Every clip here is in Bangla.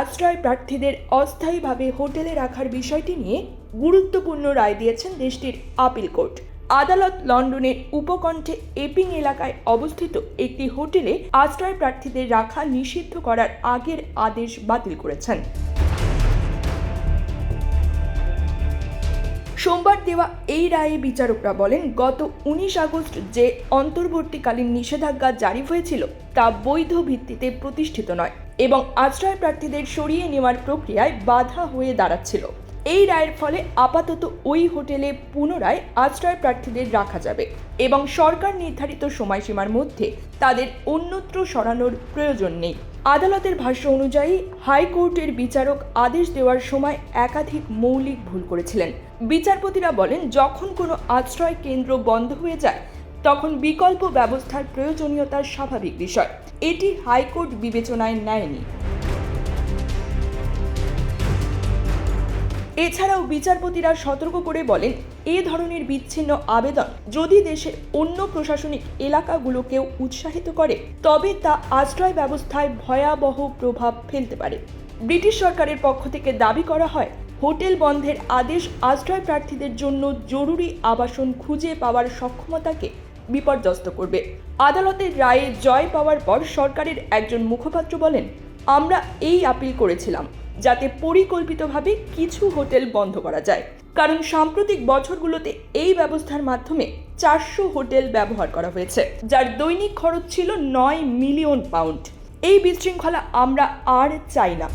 আশ্রয় প্রার্থীদের অস্থায়ীভাবে হোটেলে রাখার বিষয়টি নিয়ে গুরুত্বপূর্ণ রায় দিয়েছেন দেশটির আপিল কোর্ট। আদালত লন্ডনের উপকণ্ঠে এপিং এলাকায় অবস্থিত একটি হোটেলে আশ্রয় প্রার্থীদের রাখা নিষিদ্ধ করার আগের আদেশ বাতিল করেছেন। সোমবার দেওয়া এই রায়ে বিচারকরা বলেন, গত উনিশ আগস্ট যে অন্তর্বর্তীকালীন নিষেধাজ্ঞা জারি হয়েছিল তা বৈধ ভিত্তিতে প্রতিষ্ঠিত নয়। এবং আশ্রয় প্রার্থীদের সরিয়ে নেওয়ার প্রক্রিয়ায় বাধা হয়ে দাঁড়াচ্ছিল। এই রায়ের ফলে আপাতত ওই হোটেলে পুনরায় আশ্রয় প্রার্থীদের রাখা যাবে এবং সরকার নির্ধারিত সময়সীমার মধ্যে তাদের অন্যত্র সরানোর প্রয়োজন নেই। আদালতের ভাষ্য অনুযায়ী, হাইকোর্টের বিচারক আদেশ দেওয়ার সময় একাধিক মৌলিক ভুল করেছিলেন। বিচারপতিরা বলেন, যখন কোনো আশ্রয় কেন্দ্র বন্ধ হয়ে যায় তখন বিকল্প ব্যবস্থার প্রয়োজনীয়তার স্বাভাবিক বিষয়। এটি হাইকোর্ট বিবেচনায় নেয়নি। এছাড়াও বিচারপতিরা সতর্ক করে বলেন, এ ধরনের বিচ্ছিন্ন আবেদন যদি দেশের অন্য প্রশাসনিক এলাকাগুলোকেও উৎসাহিত করে, তবে তা আশ্রয় ব্যবস্থায় ভয়াবহ প্রভাব ফেলতে পারে। ব্রিটিশ সরকারের পক্ষ থেকে দাবি করা হয়, হোটেল বন্ধের আদেশ আশ্রয় প্রার্থীদের জন্য জরুরি আবাসন খুঁজে পাওয়ার সক্ষমতাকে বিপর্যস্ত করবে। আদালতের রায়ে জয় পাওয়ার পর সরকারের একজন মুখপাত্র বলেন, আমরা এই আপিল করেছিলাম, যাতে পরিকল্পিতভাবে কিছু হোটেল বন্ধ করা যায়। কারণ সাম্প্রতিক বছরগুলোতে এই ব্যবস্থার মাধ্যমে চারশো হোটেল ব্যবহার করা হয়েছে, যার দৈনিক খরচ ছিল নয় মিলিয়ন পাউন্ড। এই বিশৃঙ্খলা আমরা আর চাই না।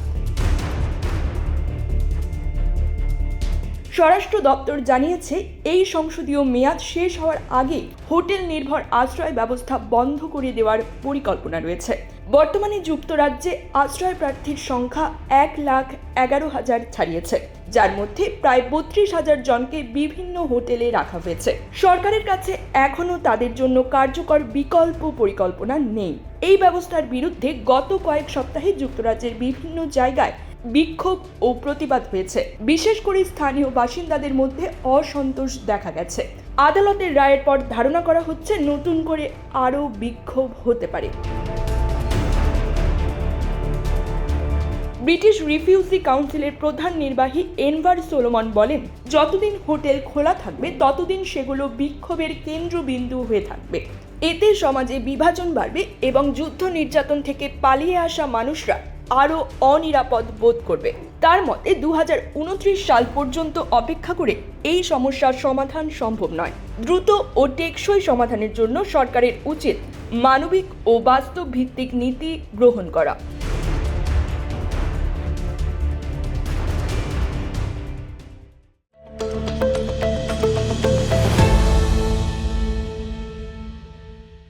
স্বরাষ্ট্র দপ্তর জানিয়েছে, এই সংসদীয় মেয়াদ শেষ হওয়ার আগেই হোটেল নির্ভর আশ্রয় ব্যবস্থা বন্ধ করে দেওয়ার পরিকল্পনা রয়েছে। বর্তমানে যুক্তরাজ্যে আশ্রয় প্রার্থীর সংখ্যা এক লাখ এগারো হাজার ছাড়িয়েছে, যার মধ্যে প্রায় বত্রিশ হাজার জনকে বিভিন্ন হোটেলে রাখা হয়েছে। সরকারের কাছে এখনও তাদের জন্য কার্যকর বিকল্প পরিকল্পনা নেই। এই ব্যবস্থার বিরুদ্ধে গত কয়েক সপ্তাহে যুক্তরাজ্যের বিভিন্ন জায়গায় বিক্ষোভ ও প্রতিবাদ হয়েছে। বিশেষ করে স্থানীয় বাসিন্দাদের মধ্যে অসন্তোষ দেখা গেছে। আদালতের রায়ের পর ধারণা করা হচ্ছে নতুন করে আরও বিক্ষোভ হতে পারে। ব্রিটিশ রিফিউজি কাউন্সিলের প্রধান নির্বাহী এনভার সোলোমন বলেন, যতদিন হোটেল খোলা থাকবে, ততদিন সেগুলো বিক্ষোভের কেন্দ্রবিন্দু হয়ে থাকবে। এতে সমাজে বিভাজন বাড়বে এবং যুদ্ধ নির্যাতন থেকে পালিয়ে আসা মানুষরা আরও অনিরাপদ বোধ করবে। তার মতে, দুহাজার উনত্রিশ সাল পর্যন্ত অপেক্ষা করে এই সমস্যার সমাধান সম্ভব নয়। দ্রুত ও টেকসই সমাধানের জন্য সরকারের উচিত মানবিক ও বাস্তব ভিত্তিক নীতি গ্রহণ করা।